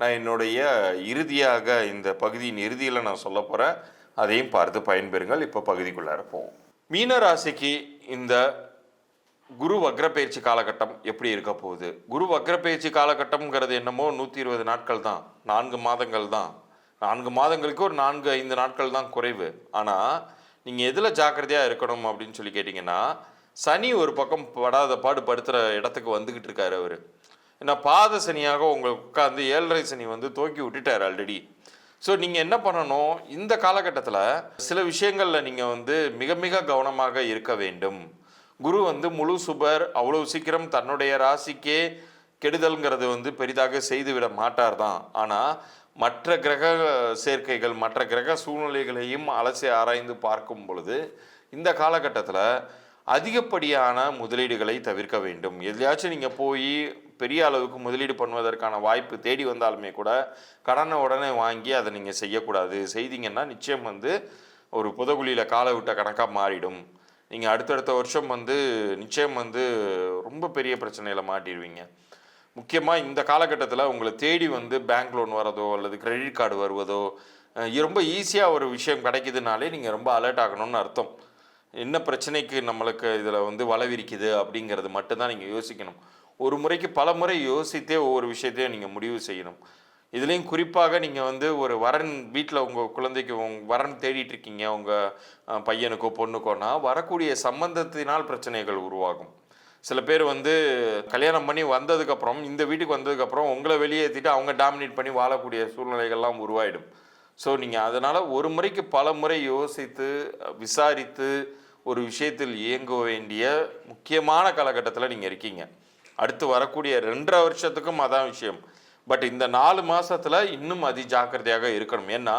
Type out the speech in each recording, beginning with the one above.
நான் என்னுடைய இறுதியாக இந்த பகுதியின் இறுதியில் நான் சொல்ல போகிறேன் அதையும் பார்த்து பயன்பெறுங்கள். இப்போ பகுதிக்குள்ளார போவோம். மீன ராசிக்கு இந்த குரு வக்ரப்பயிற்சி காலகட்டம் எப்படி இருக்க போகுது? குரு வக்ரப்பயிற்சி காலகட்டம்ங்கிறது என்னமோ நூற்றி இருபது நாட்கள் தான். நான்கு மாதங்கள் தான். நான்கு மாதங்களுக்கு ஒரு நான்கு ஐந்து நாட்கள் தான் குறைவு. ஆனால் நீங்கள் எதில் ஜாக்கிரதையாக இருக்கணும் அப்படின்னு சொல்லி கேட்டிங்கன்னா சனி ஒரு பக்கம் படாத பாடு படுத்துகிற இடத்துக்கு வந்துக்கிட்டு இருக்காரு அவர். ஏன்னா பாத சனியாக உங்களுக்கு உட்காந்து ஏழரை சனி வந்து தூக்கி விட்டுட்டார் ஆல்ரெடி ஸோ நீங்கள் என்ன பண்ணணும்? இந்த காலகட்டத்தில் சில விஷயங்களில் நீங்கள் வந்து மிக மிக கவனமாக இருக்க வேண்டும். குரு வந்து முழு சுபர் அவ்வளோ சீக்கிரம் தன்னுடைய ராசிக்கே கெடுதல்ங்கிறது வந்து பெரிதாக செய்துவிட மாட்டார் தான். ஆனால் மற்ற கிரக சேர்க்கைகள் மற்ற கிரக சூழ்நிலைகளையும் அலசி ஆராய்ந்து பார்க்கும் பொழுது இந்த காலகட்டத்தில் அதிகப்படியான முதலீடுகளை தவிர்க்க வேண்டும். எதுலையாச்சும் நீங்கள் போய் பெரிய அளவுக்கு முதலீடு பண்ணுவதற்கான வாய்ப்பு தேடி வந்தாலுமே கூட கடனை உடனே வாங்கி அதை நீங்கள் செய்யக்கூடாது. செய்தீங்கன்னா நிச்சயம் வந்து ஒரு புதகுழியில் காலை விட்ட கணக்காக மாறிடும். நீங்கள் அடுத்தடுத்த வருஷம் வந்து நிச்சயம் வந்து ரொம்ப பெரிய பிரச்சனையில் மாட்டிடுவீங்க முக்கியமாக இந்த காலகட்டத்தில் உங்களை தேடி வந்து பேங்க் லோன் வரதோ அல்லது கிரெடிட் கார்டு வருவதோ ரொம்ப ஈஸியாக ஒரு விஷயம் கிடைக்குதுனாலே நீங்கள் ரொம்ப அலர்ட் ஆகணும்னு அர்த்தம். என்ன பிரச்சனைக்கு நம்மளுக்கு இதில் வந்து வளவிரிக்குது அப்படிங்கிறது மட்டும்தான் நீங்கள் யோசிக்கணும். ஒரு முறைக்கு பல முறை யோசித்தே ஒவ்வொரு விஷயத்தையும் நீங்கள் முடிவு செய்யணும். இதுலேயும் குறிப்பாக நீங்கள் வந்து ஒரு வரன் வீட்டில் உங்கள் குழந்தைக்கு உங் வரன் தேடிட்டு இருக்கீங்க உங்கள் பையனுக்கோ பொண்ணுக்கோனா வரக்கூடிய சம்பந்தத்தினால் பிரச்சனைகள் உருவாகும். சில பேர் வந்து கல்யாணம் பண்ணி வந்ததுக்கப்புறம் இந்த வீட்டுக்கு வந்ததுக்கப்புறம் உங்களை வெளியேற்றிட்டு அவங்க டாமினேட் பண்ணி வாழக்கூடிய சூழ்நிலைகள்லாம் உருவாயிடும். ஸோ நீங்கள் அதனால் ஒரு முறைக்கு பல முறை யோசித்து விசாரித்து ஒரு விஷயத்தில் இயங்க வேண்டிய முக்கியமான காலகட்டத்தில் நீங்கள் இருக்கீங்க. அடுத்து வரக்கூடிய ரெண்டரை வருஷத்துக்கும் அதான் விஷயம். பட் இந்த நாலு மாதத்தில் இன்னும் அதி ஜாக்கிரதையாக இருக்கணும். ஏன்னா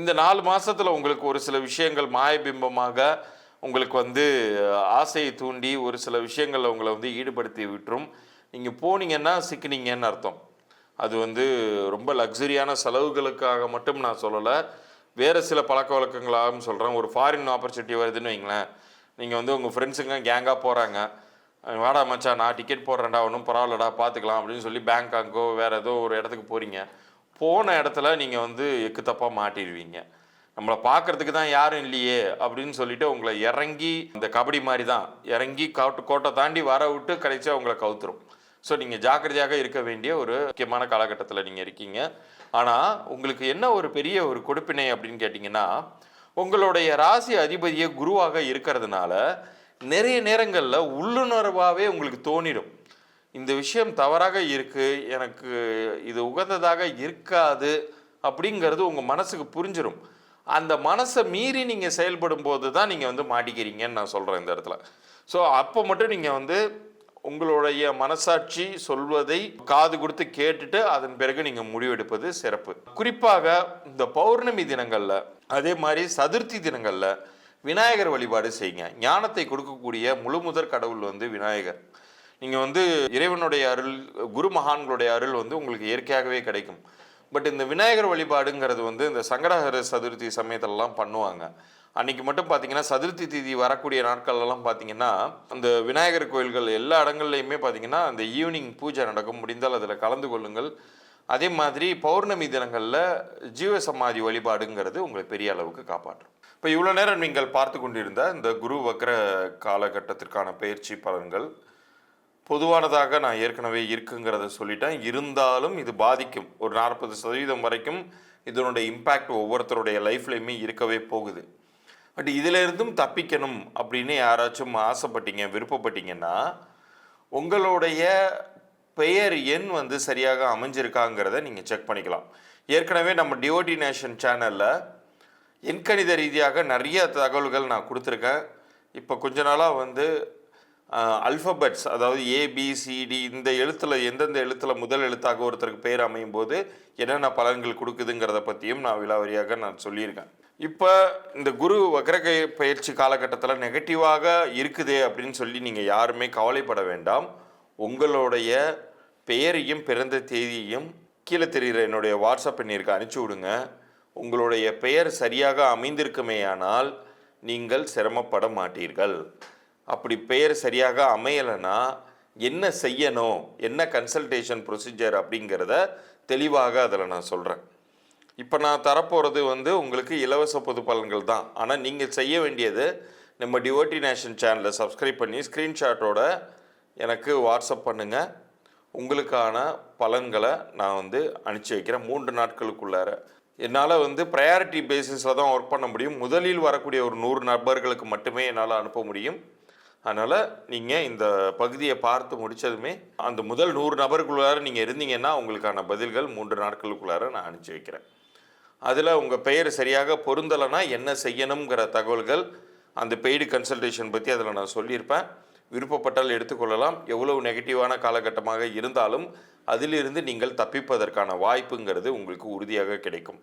இந்த நாலு மாதத்தில் உங்களுக்கு ஒரு சில விஷயங்கள் மாயபிம்பமாக உங்களுக்கு வந்து ஆசையை தூண்டி ஒரு சில விஷயங்களில் உங்களை வந்து ஈடுபடுத்தி விட்டுரும். நீங்கள் போனீங்கன்னா சிக்கினீங்கன்னு அர்த்தம். அது வந்து ரொம்ப லக்ஸரியான செலவுகளுக்காக மட்டும் நான் சொல்லலை. வேறு சில பழக்க வழக்கங்களாகவும் சொல்கிறேன் ஒரு ஃபாரின் ஆப்பர்ச்சுனிட்டி வருதுன்னு வைங்களேன். நீங்கள் வந்து உங்கள் ஃப்ரெண்ட்ஸுங்க கேங்காக போகிறாங்க வாடா மச்சான் நான் டிக்கெட் போடுறேன்டா ஒன்றும் பரவாயில்லடா பார்த்துக்கலாம் அப்படின்னு சொல்லி பேங்காங்கோ வேறு ஏதோ ஒரு இடத்துக்கு போகிறீங்க போன இடத்துல நீங்கள் வந்து எக்கு தப்பாக மாட்டிடுவீங்க. நம்மளை பார்க்கறதுக்கு தான் யாரும் இல்லையே அப்படின்னு சொல்லிட்டு உங்களை இறங்கி இந்த கபடி மாதிரி தான் இறங்கி காட்டு கோட்டை தாண்டி வர விட்டு கடைசியாக உங்களை கவுத்துரும். ஸோ நீங்கள் ஜாக்கிரதையாக இருக்க வேண்டிய ஒரு முக்கியமான காலகட்டத்தில் நீங்கள் இருக்கீங்க. ஆனால் உங்களுக்கு என்ன ஒரு பெரிய ஒரு கொடுப்பினை அப்படின்னு கேட்டிங்கன்னா உங்களுடைய ராசி அதிபதியை குருவாக இருக்கிறதுனால நிறைய நேரங்களில் உள்ளுணர்வாகவே உங்களுக்கு தோணிடும். இந்த விஷயம் தவறாக இருக்கு எனக்கு இது உகந்ததாக இருக்காது அப்படிங்கிறது உங்கள் மனசுக்கு புரிஞ்சிடும் அந்த மனசை மீறி நீங்கள் செயல்படும் போது தான் நீங்கள் வந்து மாட்டிக்கிறீங்கன்னு நான் சொல்கிறேன் இந்த இடத்துல. ஸோ அப்போ மட்டும் நீங்கள் வந்து உங்களுடைய மனசாட்சி சொல்வதை காது கொடுத்து கேட்டுட்டு அதன் பிறகு நீங்கள் முடிவெடுப்பது சிறப்பு. குறிப்பாக இந்த பௌர்ணமி தினங்களில் அதே மாதிரி சதுர்த்தி தினங்களில் விநாயகர் வழிபாடு செய்யுங்க. ஞானத்தை கொடுக்கக்கூடிய முழு முதற் கடவுள் வந்து விநாயகர். நீங்கள் வந்து இறைவனுடைய அருள் குரு மகான்களுடைய அருள் வந்து உங்களுக்கு இயற்கையாகவே கிடைக்கும். பட் இந்த விநாயகர் வழிபாடுங்கிறது வந்து இந்த சங்கடஹர சதுர்த்தி சமயத்திலலாம் பண்ணுவாங்க. அன்னைக்கு மட்டும் பார்த்தீங்கன்னா சதுர்த்தி தீதி வரக்கூடிய நாட்கள்லாம் பார்த்தீங்கன்னா அந்த விநாயகர் கோயில்கள் எல்லா இடங்கள்லையுமே பார்த்தீங்கன்னா அந்த ஈவினிங் பூஜை நடக்கும். முடிந்தால் அதில் கலந்து கொள்ளுங்கள். அதே மாதிரி பௌர்ணமி தினங்களில் ஜீவ சமாதி வழிபாடுங்கிறது உங்களை பெரிய அளவுக்கு காப்பாற்றும். இப்போ இவ்வளோ நேரம் நீங்கள் பார்த்து கொண்டிருந்த இந்த குரு வக்ர காலகட்டத்திற்கான பயிற்சி பலன்கள் பொதுவானதாக நான் ஏற்கனவே இருக்குங்கிறத சொல்லிட்டேன். இருந்தாலும் இது பாதிக்கும். ஒரு நாற்பது சதவீதம் வரைக்கும் இதனுடைய இம்பேக்ட் ஒவ்வொருத்தருடைய லைஃப்லையுமே இருக்கவே போகுது. பட் இதிலிருந்தும் தப்பிக்கணும் அப்படின்னு யாராச்சும் ஆசைப்பட்டீங்க விருப்பப்பட்டீங்கன்னா உங்களுடைய பெயர் எண் வந்து சரியாக அமைஞ்சிருக்காங்கிறத நீங்கள் செக் பண்ணிக்கலாம். ஏற்கனவே நம்ம டிஓடி நேஷன் சேனலில் எண்கணித ரீதியாக நிறைய தகவல்கள் நான் கொடுத்துருக்கேன். இப்போ கொஞ்ச நாளாக வந்து அல்ஃபபெட்ஸ் அதாவது ஏபிசிடி இந்த எழுத்தில் எந்தெந்த எழுத்தில் முதல் எழுத்தாக ஒருத்தருக்கு பேர் அமையும் போது என்னென்ன பலன்கள் கொடுக்குதுங்கிறத பற்றியும் நான் விலாவரியாக நான் சொல்லியிருக்கேன். இப்போ இந்த குரு வக்ரகை பயிற்சி காலகட்டத்தில் நெகட்டிவாக இருக்குதே அப்படின்னு சொல்லி நீங்கள் யாருமே கவலைப்பட வேண்டாம். உங்களுடைய பெயரையும் பிறந்த தேதியையும் கீழே தெரிகிற என்னுடைய வாட்ஸ்அப் பண்ணியிருக்க அனுப்பிச்சி விடுங்க. உங்களுடைய பெயர் சரியாக அமைந்திருக்குமேயானால் நீங்கள் சிரமப்பட மாட்டீர்கள். அப்படி பெயர் சரியாக அமையலைன்னா என்ன செய்யணும்? என்ன கன்சல்டேஷன் ப்ரொசீஜர் அப்படிங்கிறத தெளிவாக அதில் நான் சொல்கிறேன் இப்போ நான் தரப்போகிறது வந்து உங்களுக்கு இலவச பொது பலன்கள் தான். ஆனால் நீங்கள் செய்ய வேண்டியது நம்ம டிவோட்டி நேஷன் சேனலை சப்ஸ்கிரைப் பண்ணி ஸ்க்ரீன்ஷாட்டோட எனக்கு வாட்ஸ்அப் பண்ணுங்கள் உங்களுக்கான பலன்களை நான் வந்து அனுப்பிச்சி வைக்கிறேன். மூன்று நாட்களுக்குள்ளார என்னால் வந்து ப்ரையாரிட்டி பேசிஸில் தான் ஒர்க் பண்ண முடியும். முதலில் வரக்கூடிய ஒரு நூறு நபர்களுக்கு மட்டுமே என்னால் அனுப்ப முடியும். அதனால் நீங்கள் இந்த பகுதியை பார்த்து முடித்ததுமே அந்த முதல் நூறு நபருக்குள்ளார நீங்கள் இருந்தீங்கன்னா உங்களுக்கான பதில்கள் மூன்று நாட்களுக்குள்ளார நான் அனுப்பிச்சி வைக்கிறேன். அதில் உங்கள் பெயர் சரியாக பொருந்தலைன்னா என்ன செய்யணுங்கிற தகவல்கள் அந்த பெய்டு கன்சல்டேஷன் பற்றி அதில் நான் சொல்லியிருப்பேன். விருப்பப்பட்டால் எடுத்துக்கொள்ளலாம். எவ்வளவு நெகட்டிவான காலகட்டமாக இருந்தாலும் அதிலிருந்து நீங்கள் தப்பிப்பதற்கான வாய்ப்புங்கிறது உங்களுக்கு உறுதியாக கிடைக்கும்.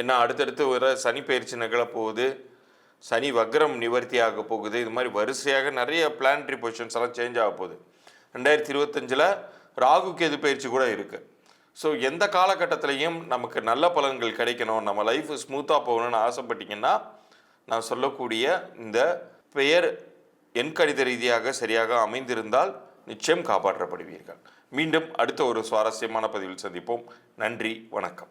ஏன்னா அடுத்தடுத்து வர சனி பயிற்சி நிகழப்போகுது சனி வக்ரம் நிவர்த்தி ஆக போகுது. இது மாதிரி வரிசையாக நிறைய பிளானட்ரி பொசிஷன்ஸ் எல்லாம் சேஞ்ச் ஆக போகுது. ரெண்டாயிரத்தி இருபத்தஞ்சில் ராகு கேது பயிற்சி கூட இருக்குது ஸோ எந்த காலகட்டத்திலையும் நமக்கு நல்ல பலன்கள் கிடைக்கணும். நம்ம லைஃப் ஸ்மூத்தாக போகணும்னு ஆசைப்பட்டீங்கன்னா நான் சொல்லக்கூடிய இந்த பெயர் என் கணித ரீதியாக சரியாக அமைந்திருந்தால் நிச்சயம் காப்பாற்றப்படுவீர்கள். மீண்டும் அடுத்த ஒரு சுவாரஸ்யமான பதிவில் சந்திப்போம். நன்றி வணக்கம்.